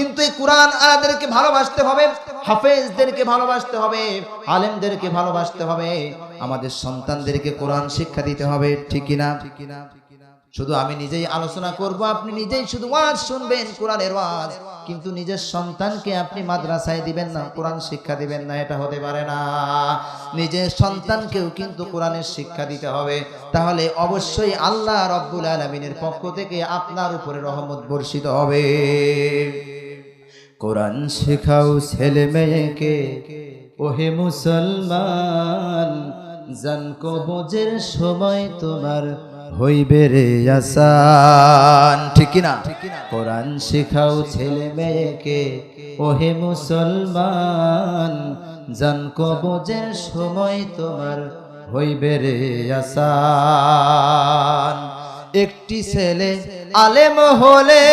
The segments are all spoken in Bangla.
কিন্তু এই কোরআন আয়াদেরকে ভালোবাসতে হবে, হাফেজদেরকে ভালোবাসতে হবে, আলেমদেরকে ভালোবাসতে হবে। আমাদের সন্তানদেরকে কোরআন শিক্ষা দিতে হবে, ঠিক কিনা? শুধু আমি নিজেই আলোচনা করব, আপনি নিজেই শুধু ওয়াজ শুনবেন কোরআনের ওয়াজ। কিন্তু নিজের সন্তানকে আপনি মাদ্রাসায় দিবেন না, কোরআন শিক্ষা দিবেন না, এটা হতে পারে না। নিজের সন্তানকেও কিন্তু কোরআনের শিক্ষা দিতে হবে। তাহলে অবশ্যই আল্লাহ রব্বুল আলমিনের পক্ষ থেকে আপনার উপরে রহমত বর্ষিত হবে। কোরআন শেখাও ছেলে মেয়েকে। ওহে মুসলমান জান কবজের সময় তোমার হইবে রে আসান। ঠিক না কোরআন শেখাও ছেলে মেয়েকে। ওহে মুসলমান জান কবজের সময় তোমার হইবে রে আসান। একটি ছেলে আলেম হলে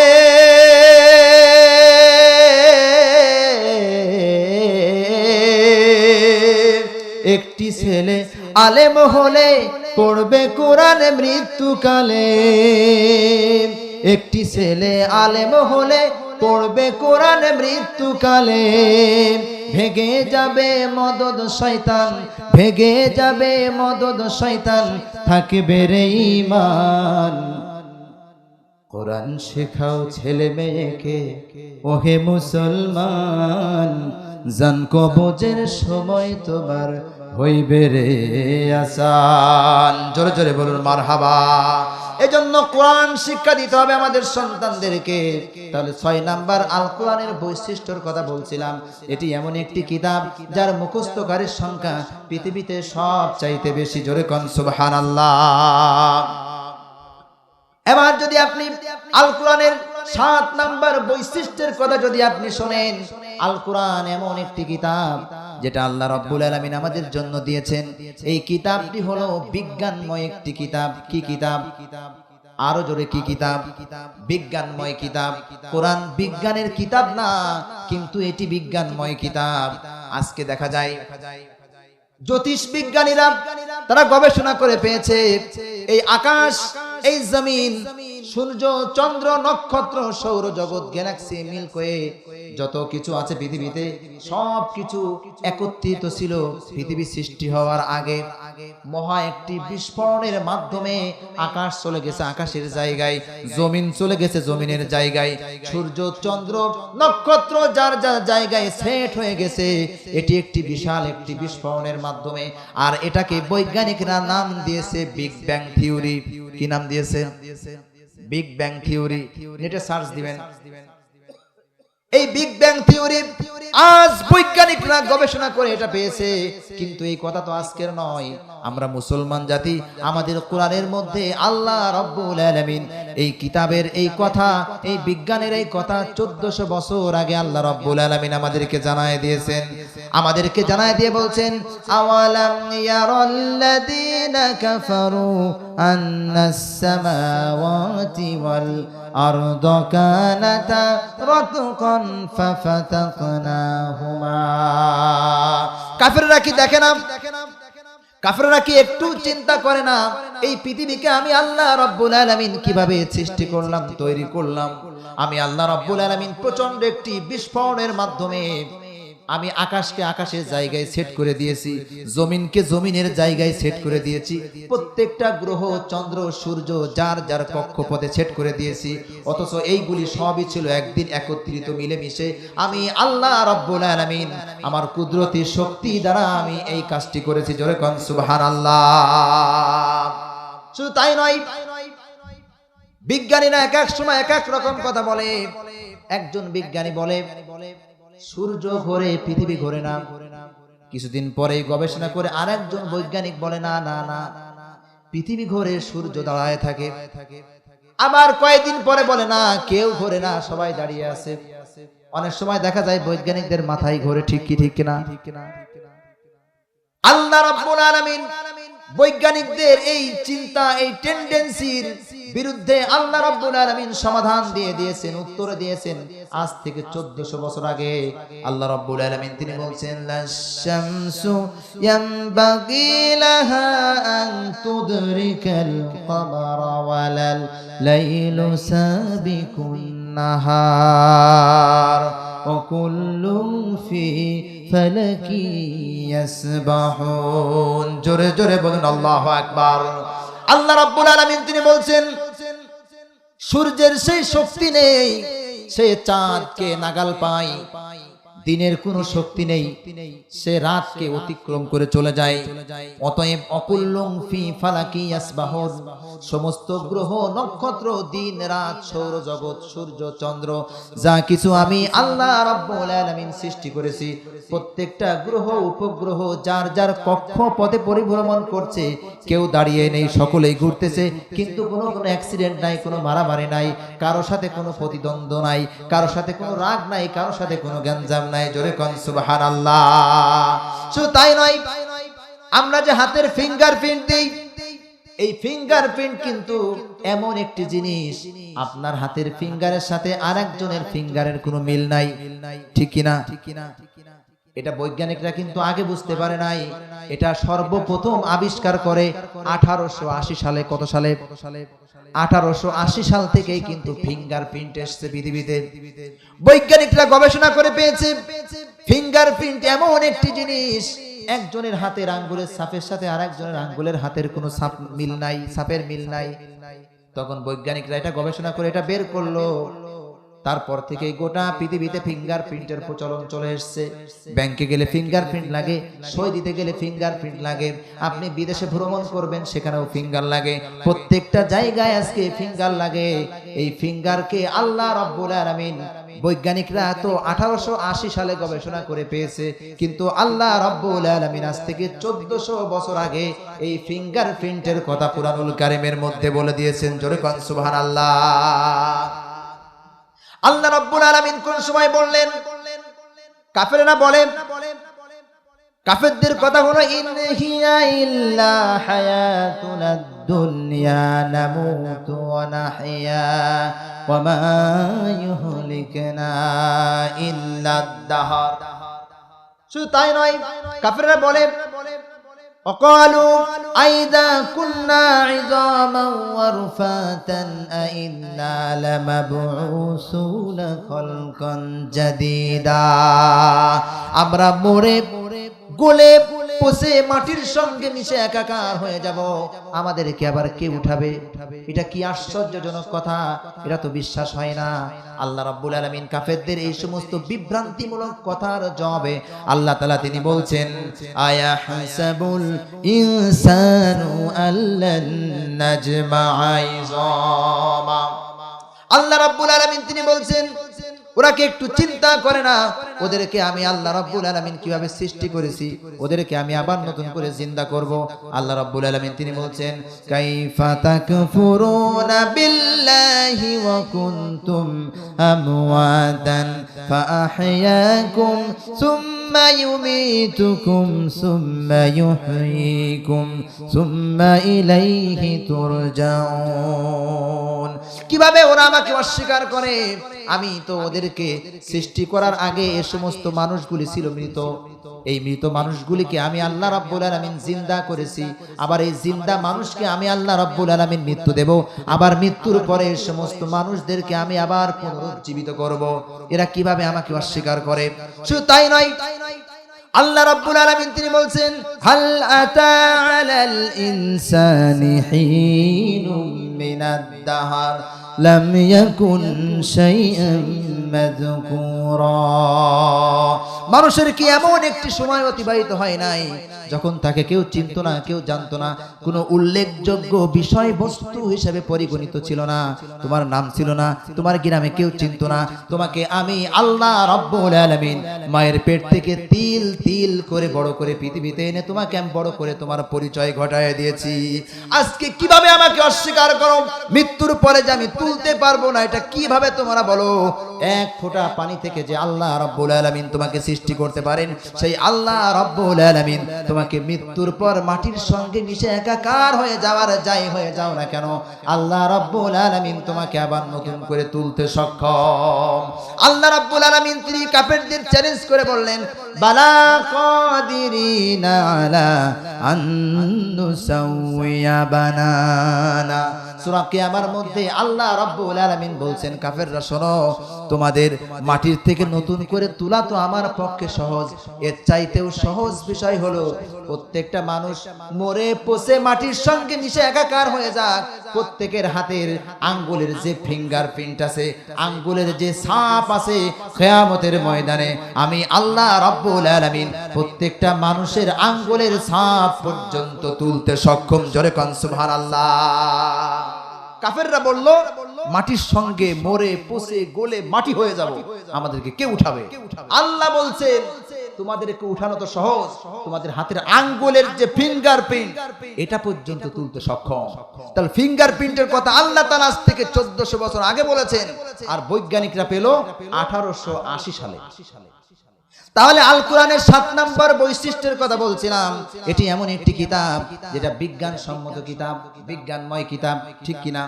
একটি ছেলে আলেম হলে পড়বে কোরআন মৃত্যুকালে। একটি ছেলে আলেম হলে পড়বে কোরআন মৃত্যুকালে। ভেগে যাবে মদদ শয়তান ভেগে যাবে মদদ শয়তান, থাকবে রে ইমান কোরআন শেখাও ছেলে মেয়েকে, ওহে মুসলমান জান কবজের সময় তোমার হইবে রে আসান। জোরে জোরে বলুন মার হাবা এজন্য কোরআন শিক্ষা দিতে হবে আমাদের সন্তানদেরকে। তাহলে ছয় নাম্বার আল কোরআনের বৈশিষ্ট্যর কথা বলছিলাম। এটি এমন একটি কিতাব যার মুখস্থকারীর সংখ্যা পৃথিবীতে সব চাইতে বেশি। জোরে কন, সুবহানাল্লাহ। এবার যদি আপনি আল কোরআনের সাত নাম্বার বৈশিষ্ট্যের কথা যদি আপনি শোনেন আল কোরআন এমন একটি কিতাব যেটা আল্লাহ রব্বুল আলমিন আমাদের জন্য দিয়েছেন। এই কিতাবটি হলো বিজ্ঞানময় একটি কিতাব। কি কিতাব? আরও জোরে কি কিতাব? বিজ্ঞানময় কিতাব। কোরআন বিজ্ঞানের কিতাব না, কিন্তু এটি বিজ্ঞানময় কিতাব। আজকে দেখা যায়, জ্যোতিষ বিজ্ঞানীরা তারা গবেষণা করে পেয়েছে, এই আকাশ, এই জমিন সূর্য, চন্দ্র, নক্ষত্র, সৌরজগৎ গ্যালাক্সি মিল্কওয়ে যত কিছু আছে পৃথিবীতে সব কিছু একত্রিত ছিল পৃথিবী সৃষ্টি হওয়ার আগে। মহা একটি বিস্ফোরণের মাধ্যমে আকাশ চলে গেছে আকাশের জায়গায়, জমিন চলে গেছে জমিনের জায়গায়। সূর্য, চন্দ্র, নক্ষত্র যার যার জায়গায় সেট হয়ে গেছে, এটি একটি বিশাল একটি বিস্ফোরণের মাধ্যমে। আর এটাকে বৈজ্ঞানিকরা নাম দিয়েছে বিগ ব্যাং থিওরি কি নাম দিয়েছে? বিগ ব্যাং থিওরি নেটে সার্চ দিবেন। এই বিগ ব্যাং থিওরি আজ বৈজ্ঞানিকরা গবেষণা করে এটা পেয়েছে। কিন্তু এই কথা তো আজকের নয়। আমরা মুসলমান জাতি, আমাদের কোরআনের মধ্যে আল্লাহ রব্বুল আলামিন এই কিতাবের এই কথা, এই বিজ্ঞানের এই কথা চোদ্দশো বছর আগে আল্লাহ রব্বুল আলামিন আমাদেরকে জানায় দিয়েছেন। আমাদেরকে জানায় দিয়ে বলছেন, আওয়ালাম ইয়ারাল্লাযীনা কাফারু আন্নাস সামাওয়াতি ওয়াল الأرض كانتا رتقا ففتقناهما কাফেররা কি দেখে না কাফেররা কি একটু চিন্তা করে না এই পৃথিবীকে আমি আল্লাহ রব্বুল আলামিন কিভাবে সৃষ্টি করলাম তৈরি করলাম আমি আল্লাহ রব্বুল আলামিন প্রচন্ড একটি বিস্ফোরণের মাধ্যমে আমি আকাশকে আকাশের জায়গায় সেট করে দিয়েছি, জমিনকে জমিনের জায়গায় সেট করে দিয়েছি, প্রত্যেকটা গ্রহ, চন্দ্র, সূর্য, যার যার কক্ষপথে সেট করে দিয়েছি, অথচ এইগুলি সবই ছিল একদিন একত্রিত মিলেমিশে। আমি আল্লাহ রব্বুল আলামিন, আমার কুদরতি শক্তি দ্বারা আমি এই কাজটি করেছি। জোরে কন, সুবহানাল্লাহ। শুধু তাই নয়, বিজ্ঞানীরা এক এক সময় এক এক রকম কথা বলে। একজন বিজ্ঞানী বলে সূর্য ঘোরে, পৃথিবী ঘোরে না। কিছুদিন পরেই গবেষণা করে আরেকজন বৈজ্ঞানিক বলে, না না না, পৃথিবী ঘোরে, সূর্য দাঁড়ায় থাকে। আবার কয়েকদিন পরে বলে, না, কেউ ঘোরে না, সবাই দাঁড়িয়ে আছে। অনেক সময় দেখা যায় বৈজ্ঞানিকদের মাথায় ঘোরে, ঠিক কি, ঠিক কিনা আল্লাহ রাব্বুল আলামিন বৈজ্ঞানিকদের এই চিন্তা, এই টেন্ডেন্সির বিরুদ্ধে আল্লাহ রাব্বুল আলামিন সমাধান দিয়ে দিয়েছেন উত্তর দিয়েছেন আজ থেকে 1400 বছর আগে আল্লাহ রাব্বুল আলামিন তিনি বলছেন লাশামসু ইয়ামবাগি লাহা আন তুদরিকাল কমারা ওয়ালাল লাইলু সাবিকুন নাহার الفلك يسبحون জোরে জোরে বলুন আল্লাহু আকবার আল্লাহ রাব্বুল আলামিন তিনি বলছেন সূর্যের সেই শক্তি নেই সে চাঁদকে নাগাল পায়। দিনের কোনো শক্তি নেই সে রাতকে অতিক্রম করে চলে যায়। অতএব অকুল্লং ফি ফালাকি ইয়াসবাহুন। সমস্ত গ্রহ নক্ষত্র দিন রাত সৌর জগৎ সূর্য চন্দ্র যা কিছু আমি আল্লাহ রাব্বুল আলামিন সৃষ্টি করেছি। প্রত্যেকটা গ্রহ উপগ্রহ যার যার কক্ষ পথে পরিভ্রমণ করছে কেউ দাঁড়িয়ে নেই সকলেই ঘুরতেছে কিন্তু কোনো কোনো অ্যাক্সিডেন্ট নাই কোনো মারামারি নাই কারও সাথে কোনো প্রতিদ্বন্দ্ব নাই কারও সাথে কোনো রাগ নাই কারও সাথে কোনো গ্যাঞ্জাম নাই জোরে কন সুবহানাল্লাহ। শুধু তাই নয়, আমরা যে হাতের ফিঙ্গারপ্রিন্ট দিই, এই ফিঙ্গারপ্রিন্ট কিন্তু এমন একটি জিনিস, আপনার হাতের ফিঙ্গারের সাথে আরেকজনের ফিঙ্গারের কোনো মিল নাই। ঠিক কিনা? ঠিক কিনা এটা বৈজ্ঞানিকরা কিন্তু আগে বুঝতে পারে নাই। এটা সর্বপ্রথম আবিষ্কার করে আঠারোশো আশি সালে কত সালে কত সালে? আঠারোশো আশি সাল থেকেই কিন্তু ফিঙ্গারপ্রিন্ট এসছে পৃথিবীতে। বৈজ্ঞানিকরা গবেষণা করে পেয়েছে ফিঙ্গারপ্রিন্ট এমন একটি জিনিস একজনের হাতের আঙ্গুলের সাপের সাথে আরেকজনের আঙ্গুলের হাতের কোনো সাপ মিল নাই সাপের মিল নাই। তখন বৈজ্ঞানিকরা এটা গবেষণা করে এটা বের করল। তারপর থেকে গোটা পৃথিবীতে ফিঙ্গারপ্রিন্টের প্রচলন চলে এসেছে। ব্যাংকে গেলে ফিঙ্গারপ্রিন্ট লাগে সই দিতে গেলে ফিঙ্গারপ্রিন্ট লাগে, আপনি বিদেশে ভ্রমণ করবেন, সেখানেও ফিঙ্গার লাগে। প্রত্যেকটা জায়গায় আজকে ফিঙ্গার লাগে। এই ফিঙ্গারকে আল্লাহ রব্বুল আলামিন বৈজ্ঞানিকরা তো আঠারোশো আশি সালে গবেষণা করে পেয়েছে। কিন্তু আল্লাহ রব্বুল আলামিন আজ থেকে চোদ্দশো বছর আগে এই ফিঙ্গারপ্রিন্টের কথা পুরানুল কারিমের মধ্যে বলে দিয়েছেন। জোরে কন সুবহানাল্লাহ। আল্লাহ রব্বুল আলামিন কোন সময় বললেন, কাফেররা বলে কাফেরদের কথা হলো ইন হিয়া ইল্লা দুনিয়া শুধু তাই নয়, কাফেররা বলে وقالوا أئذا كنا عظاما ورفاتا أئنا لمبعوثون خلقا جديدا আমরা মরে গলে পচে মাটির সঙ্গে মিশে একাকার হয়ে যাব। আমাদেরকে আবার কে উঠাবে? এটা কি আশ্চর্যজনক কথা? এটা তো বিশ্বাস হয় না। আল্লাহ রাব্বুল আলামিন কাফেরদের এই সমস্ত বিভ্রান্তিমূলক কথার জবাবে আল্লাহ তাআলা তিনি বলছেন আয়া হাসাবুল ইনসানু আল্লান নাজমা'a ইযামা আল্লাহ রাব্বুল আলামিন তিনি বলছেন ওরা কি একটু চিন্তা করে না। ওদেরকে আমি আল্লাহ রাব্বুল আলামিন কীভাবে সৃষ্টি করেছি, ওদেরকে আমি আবার নতুন করে চিন্তা করব। আল্লাহ রাব্বুল আলামিন তিনি বলছেন, কাইফা তাকফুরুনা বিল্লাহি ওয়া কুনতুম আমওয়াতান সুম্মা ইউমীতুকুম ثم يحييكم ثم إليه ترجعون কীভাবে ওরা আমাকে অস্বীকার করে? আমি তো ওদেরকে সৃষ্টি করার আগে এ সমস্ত মানুষগুলি ছিল মৃত। এই মৃত মানুষগুলিকে আমি আল্লাহ রাব্বুল আলামিন জিন্দা করেছি। আবার এই জিন্দা মানুষকে আমি আল্লাহ রাব্বুল আলামিন মৃত্যু দেব। আবার মৃত্যুর পরে সমস্ত মানুষদেরকে আমি আবার পুনরুজ্জীবিত করব। এরা কীভাবে আমাকে অস্বীকার করে? শুধু তাই নয়, আল্লাহ রাব্বুল আলামিন তিনি বলছেন, হাল আতা আলাল ইনসানি হিনুম মিনাদ দাহার, লাম ইয়াকুন শাইআন মানুষের কি এমন একটি সময় অতিবাহিত হয় নাই, যখন তাকে কেউ চিনত না, কেউ জানতো না? কোনো উল্লেখযোগ্য বিষয়বস্তু হিসেবে পরিগণিত ছিল না। তোমার নাম ছিল না, তোমার গ্রামে কেউ চিনত না। তোমাকে আমি আল্লাহ রব্বুল আলামিন মায়ের পেট থেকে তিল তিল করে বড় করে পৃথিবীতে এনে তোমাকে আমি বড় করে তোমার পরিচয় ঘটায় দিয়েছি। আজকে কীভাবে আমাকে অস্বীকার করো? মৃত্যুর পরে যে আমি তুলতে পারব না, এটা কীভাবে তোমরা বলো? এক ফোঁটা পানি থেকে যে আল্লাহ রব্বুল আলামিন তোমাকে সৃষ্টি করতে পারেন, সেই আল্লাহ রব্বুল আলামিন তোমাকে মৃত্যুর পর মাটির সঙ্গে মিশে একাকার হয়ে যাওয়ার যাই হয়ে যাও না কেন, আল্লাহ রব্বুল আলামিন তোমাকে আবার নতুন করে তুলতে সক্ষম। আল্লাহ রব্বুল আলামিন তিনি কাফেরদের চ্যালেঞ্জ করে বললেন, বালা কাদিরিনা আলা আন নুসাউইয়া বানানা। মধ্যে আল্লাহ বলছেন, কাফেররা, শোনো, তোমাদের মাটির থেকে নতুন করে তোলা তো আমার পক্ষে সহজ। এর চাইতেও সহজ বিষয় হলো, প্রত্যেকটা মানুষ মরে পচে মাটির সঙ্গে মিশে একাকার হয়ে যাক। প্রত্যেকের হাতের আঙ্গুলের যে ফিঙ্গার প্রিন্ট আছে, আঙ্গুলের যে ছাপ আছে খেয়ামতের ময়দানে আমি আল্লাহ রব্বুল আলামিন প্রত্যেকটা মানুষের আঙ্গুলের ছাপ পর্যন্ত তুলতে সক্ষম। জোরে কন, সুবহানাল্লাহ। কাফেররা বলল, মাটির সঙ্গে মরে, পচে গলে মাটি হয়ে যাব। আমাদেরকে কে উঠাবে? আল্লাহ বলছেন, তোমাদেরকে উঠানো তো সহজ। তোমাদের হাতের আঙ্গুলের যে ফিঙ্গার প্রিন্ট এটা পর্যন্ত তুলতে সক্ষম। তাহলে ফিঙ্গার প্রিন্টের কথা আল্লাহ তাআলা আজ থেকে চোদ্দশো বছর আগে বলেছেন। আর বৈজ্ঞানিকরা পেল আঠারোশো আশি সালে। তাহলে আল কোরআনের সাত নাম্বার বৈশিষ্ট্যের কথা বলছিলাম। এটি এমন একটি কিতাব যেটা বিজ্ঞান সম্মত কিতাব, বিজ্ঞানময় কিতাব, ঠিক কিনা?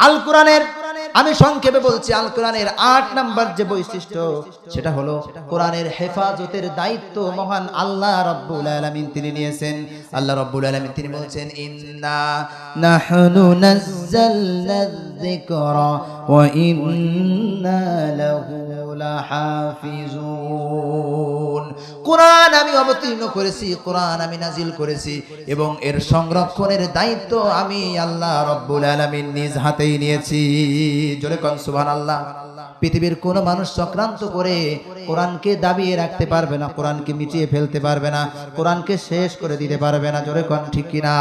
আল কোরআনের আমি সংক্ষেপে বলছি আল কোরআনের আট নাম্বার যে বৈশিষ্ট্য, সেটা হলো কোরআনের হেফাজতের দায়িত্ব মহান আল্লাহ রব্বুল আলামিন তিনি নিয়েছেন। আল্লাহ রব্বুল আলামিন তিনি বলছেন, ইন্না নাহনু নাযালনা যিকরা ওয়া ইন্না লাহু লাহাফিজুন কোরআন আমি অবতীর্ণ করেছি কোরআন আমি নাজিল করেছি এবং এর সংরক্ষণের দায়িত্ব আমি আল্লাহ রব্বুল আলামিন নিজ হাতেই নিয়েছি। জোরে কন সুবহানাল্লাহ। পৃথিবীর কোন মানুষ চক্রান্ত করে কোরআনকে দাবিয়ে রাখতে পারবে না, কোরআনকে মিটিয়ে ফেলতে পারবে না, কোরআনকে শেষ করে দিতে পারবে না, জোরে কন ঠিক কিনা?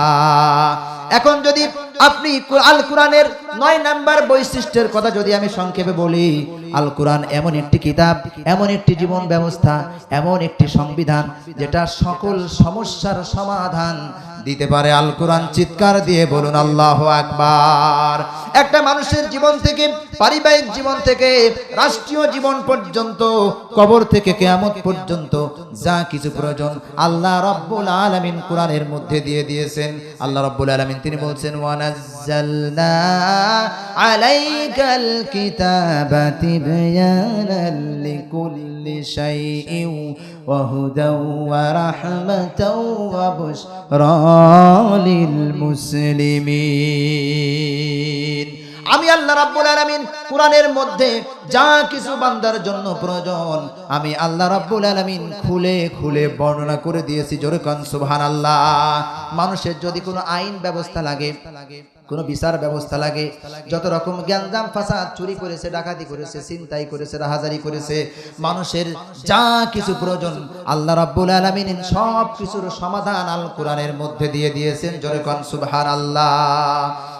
এখন যদি আপনি আল কোরআনের নয় নাম্বার বৈশিষ্ট্যের কথা যদি আমি সংক্ষেপে বলি আল কোরআন এমন একটি কিতাব, এমন একটি জীবন ব্যবস্থা, এমন একটি সংবিধান যেটা সকল সমস্যার সমাধান দিতে পারে। আল কোরআন চিৎকার দিয়ে বলুন, আল্লাহ আকবার। একটা মানুষের জীবন থেকে, পারিবারিক জীবন থেকে, রাষ্ট্রীয় জীবন পর্যন্ত, কবর থেকে কেয়ামত পর্যন্ত যা কিছু প্রয়োজন আল্লাহ রব্বুল আলামিন কোরআনের মধ্যে দিয়ে দিয়েছেন। আল্লাহ রব্বুল আলামিন তিনি বলছেন, ওয়ানাজ্জালনা আলাইকাল কিতাবা তিবয়ানাল লিকুল্লি শাইইন ওয়া হুদাও ওয়া রাহমাতাও ওয়া আমি আল্লাহ রাব্বুল আলামিন কোরআনের মধ্যে যা কিছু বান্দার জন্য প্রয়োজন, আমি আল্লাহ রাব্বুল আলামিন খুলে খুলে বর্ণনা করে দিয়েছি জোরে কান সুবহানাল্লাহ। মানুষের যদি কোনো আইন ব্যবস্থা লাগে, কোনো বিচার ব্যবস্থা লাগে, যত রকম জ্ঞানজাম ফাসাদ চুরি করেছে, ডাকাতি করেছে চিন্তাই করেছে, রাহাজারি করেছে, মানুষের যা কিছু প্রয়োজন, আল্লাহ রাব্বুল আলামিন সব কিছুর সমাধান আল কোরআনের মধ্যে দিয়ে দিয়েছেন জোরে কান সুবহানাল্লাহ।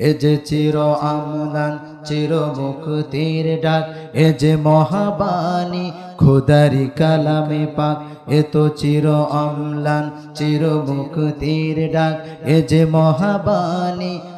এ যে চির আমদান, চির মুক্তির ডাক, এ যে মহাবাণী, খোদারি কালামে পাক, এ তো চির অম্লান চির মুক্তির ডাক, এ যে মহাবাণী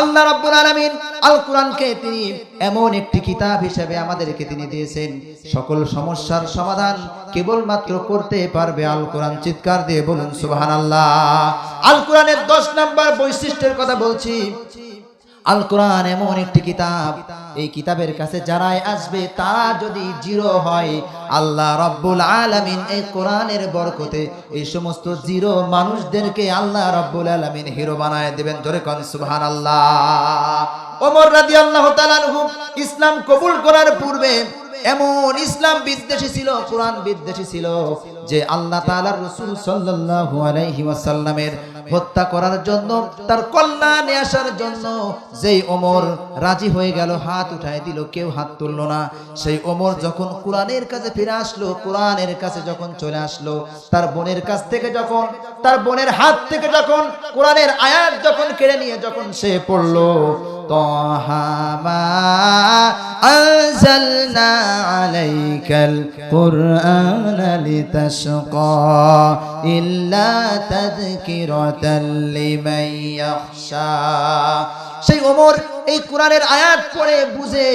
আল্লাহ রাব্বুল আলামিন আল কোরআনকে তিনি এমন একটি কিতাব হিসেবে আমাদেরকে তিনি দিয়েছেন। সকল সমস্যার সমাধান কেবলমাত্র করতে পারবে আল কোরআন চিৎকার দিয়ে বলুন, সুবহানাল্লাহ। আল কোরআনের 10 নম্বর বৈশিষ্ট্যের কথা বলছি। আল কোরআন এমন একটি কিতাব। এই কিতাবের কাছে যারাই আসবে, তারা যদি জিরো হয়, আল্লাহ রব্বুল আলামিন এই কোরআনের বরকতে এই সমস্ত জিরো মানুষদেরকে আল্লাহ রব্বুল আলামিন হিরো বানায় দেবেন। ধরে কন, সুবহানাল্লাহ। ওমর রাদিয়াল্লাহু তাআলা আনহু ইসলাম কবুল করার পূর্বে এমন ইসলাম বিদ্বেষী ছিল, কোরআন বিদ্বেষী ছিল, যে আল্লাহ তাআলার রাসূল সাল্লাল্লাহু আলাইহি ওয়াসাল্লামের হত্যা করার জন্য, তার কল্যাণে আসার জন্য যেই ওমর রাজি হয়ে গেল, হাত উঠায় দিল, কেউ হাত তুললো না। সেই ওমর যখন কোরআনের কাছে ফিরে আসলো, কোরআনের কাছে যখন চলে আসলো, তার বোনের কাছ থেকে যখন, তার বোনের হাত থেকে যখন, কোরআনের আয়াত যখন কেড়ে নিয়ে যখন সে পড়ল طه ما أنزلنا عليك القرآن لتشقى إلا تذكرة لمن يخشى. সেই ওমর এই কোরআনের আয়াত পড়ে বুঝে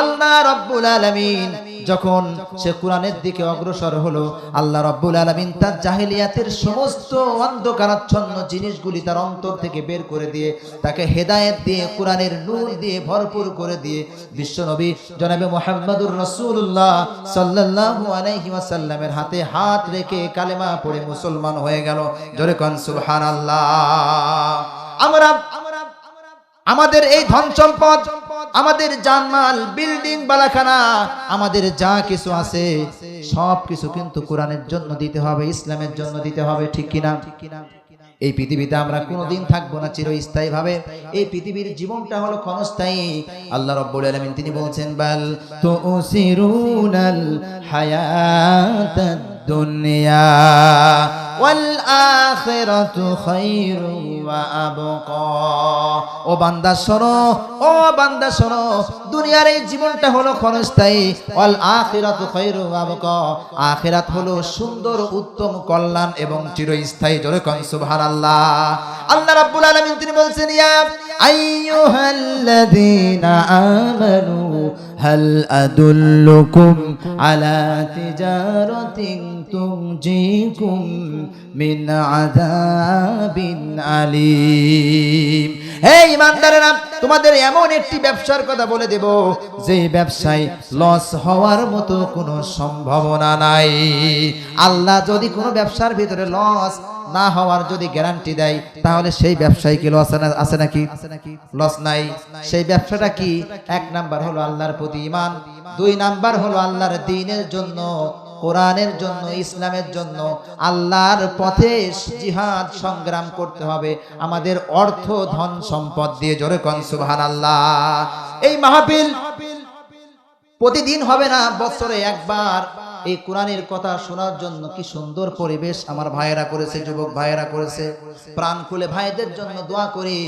আল্লাহ রব্বুল আলামিন যখন সে কোরআনের দিকে অগ্রসর হলো, আল্লাহ রব্বুল আলামিন তার জাহিলিয়াতের সমস্ত অন্ধকারাচ্ছন্ন জিনিসগুলি তার অন্তর থেকে বের করে দিয়ে, তাকে হেদায়েত দিয়ে, কোরআনের নূর দিয়ে ভরপুর করে দিয়ে বিশ্বনবী জনাবে মোহাম্মদুর রসুল্লাহ সাল্লাল্লাহু আলাইহি ওয়াসাল্লামের হাতে হাত রেখে কালেমা পড়ে মুসলমান হয়ে গেল। জোরে কন, সুবহানাল্লাহ। আমরা আমাদের এই ধন সম্পদ, আমাদের জানমাল, বিল্ডিং, বালাখানা, আমাদের যা কিছু আছে, সব কিছু কিন্তু কোরআনের জন্য দিতে হবে, ইসলামের জন্য দিতে হবে, ঠিক কিনা? এই পৃথিবীতে আমরা কোনোদিন থাকব না চিরস্থায়ী ভাবে এই পৃথিবীর জীবনটা হলো ক্ষণস্থায়ী। আল্লাহ রব্বুল আলামিন তিনি বলছেন, বাল তুসিরুনাল হায়াতাদ আখিরাতু খায়রু ওয়া আবকা। ও বান্দা, শোনো, ও বান্দা, শোনো, দুনিয়ার এই জীবনটা হলো ক্ষণস্থায়ী। ওয়াল আখিরাতু খায়রু ওয়া আবকা। আখিরাত হলো সুন্দর, উত্তম, কল্যাণ এবং চিরস্থায়ী। জোরে কোন, সুবহানাল্লাহ। আল্লাহ রাব্বুল আলামিন তিনি বলছেন, ইয়া আইয়ুহাল্লাযীনা আমানু হাল আদুল্লুকুম আলা তিজারাতিন তুনজিকুম মিন আযাবিন আলীম। হে ইমানদারেরা তোমাদের এমন একটি ব্যবসার কথা বলে দেব, যে ব্যবসায় লস হওয়ার মতো কোনো সম্ভাবনা নাই। আল্লাহ যদি কোনো ব্যবসার ভিতরে লস না হওয়ার যদি গ্যারান্টি দেয়, তাহলে সেই ব্যবসায়ী কি লস আছে নাকি? লস নাই। সেই ব্যবসাটা কি? এক নাম্বার হলো আল্লাহর প্রতি ইমান দুই নাম্বার হলো আল্লাহর দিনের জন্য কোরআনের জন্য, ইসলামের জন্য আল্লাহর পথে জিহাদ সংগ্রাম করতে হবে। আমাদের অর্থ ধন সম্পদ দিয়ে জোরে কন, সুবহানাল্লাহ। এই মাহফিল প্রতিদিন হবে না, বছরে একবার। এই কোরআনের কথা শোনার জন্য কি সুন্দর পরিবেশ আমার ভাইয়েরা করেছে, যুবক ভাইয়েরা করেছে। প্রাণ খুলে ভাইদের জন্য দোয়া করি।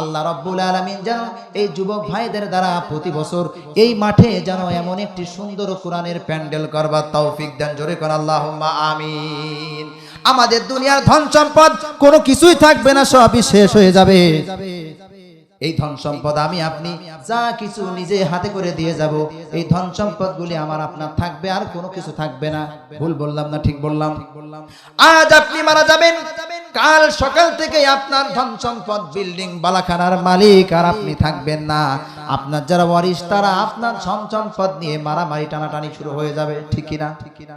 আল্লাহ রব্বুল আলামিন যেন এই যুবক ভাইদের দ্বারা প্রতি বছর এই মাঠে যেন এমন একটি সুন্দর কোরআনের প্যান্ডেল করবার তৌফিক দেন। জোরে কর আল্লাহুম্মা আমিন। আমাদের দুনিয়ার ধন সম্পদ কোনো কিছুই থাকবে না, সবই শেষ হয়ে যাবে। এই ধন সম্পদ আমি আপনি যা কিছু নিজে হাতে করে দিয়ে যাব, এই ধন সম্পদ গুলি আমার আপনার থাকবে, আর কোনো কিছু থাকবে না। ভুল বললাম না, ঠিক বললাম। আজ আপনি মারা যাবেন, কাল সকাল থেকে আপনার ধন সম্পদ, বিল্ডিং, বালাখানার মালিক, আর আপনি থাকবেন না। আপনার যারা ওয়ারিশ, তারা আপনার ধন সম্পদ নিয়ে মারামারি, টানাটানি শুরু হয়ে যাবে ঠিক কিনা ঠিক কিনা?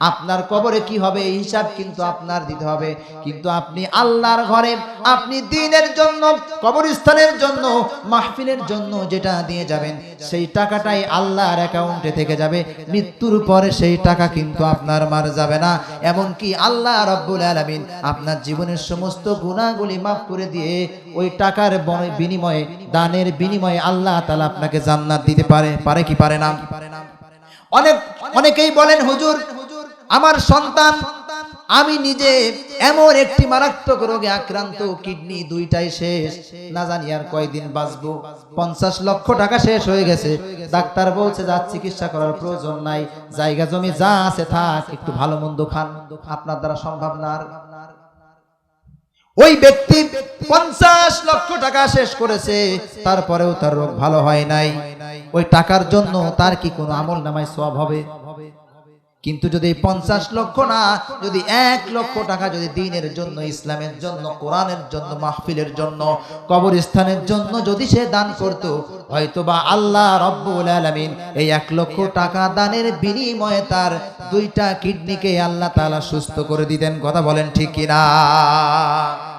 আপনার কবরে কি হবে? এই হিসাব কিন্তু আপনার দিতে হবে। কিন্তু আপনি আল্লাহর ঘরে, আপনি দিনের জন্য, কবরস্থানের জন্য, মাহফিলের জন্য যেটা দিয়ে যাবেন, সেই টাকাটাই আল্লাহর অ্যাকাউন্টে থেকে যাবে। মৃত্যুর পরে সেই টাকা কিন্তু আপনার মার যাবে না। এমনকি আল্লাহ রব্বুল আলামিন আপনার জীবনের সমস্ত গুণাগুলি মাফ করে দিয়ে, ওই টাকার বিনিময়ে, দানের বিনিময়ে আল্লাহ তাআলা আপনাকে জান্নাত দিতে পারে। পারে কি পারে না? অনেক, অনেকেই বলেন, হুজুর আমার সন্তান, আমি নিজে এমন একটি মারাত্মক রোগে আক্রান্ত, কিডনি দুইটাই শেষ। না জানি আর কয়দিন বাঁচবো। পঞ্চাশ লক্ষ টাকা শেষ হয়ে গেছে। ডাক্তার বলছে যা চিকিৎসা করার প্রয়োজন নাই। জায়গা জমি যা আছে থাক, একটু ভালো মন্দ খান। আপনার দ্বারা সম্ভব না ওই ব্যক্তি পঞ্চাশ লক্ষ টাকা শেষ করেছে, তারপরেও তার রোগ ভালো হয় নাই। ওই টাকার জন্য তার কি কোনো আমল নামায় সব হবে? কিন্তু যদি পঞ্চাশ লক্ষ না, যদি এক লক্ষ টাকা যদি দিনের জন্য, ইসলামের জন্য, কোরআনের জন্য, মাহফিলের জন্য, কবরস্থানের জন্য যদি সে দান করত হয়তো বা আল্লাহ রব্বুল আলামিন এই এক লক্ষ টাকা দানের বিনিময়ে তার দুইটা কিডনিকে আল্লাহ তালা সুস্থ করে দিতেন। কথা বলেন ঠিক কিনা?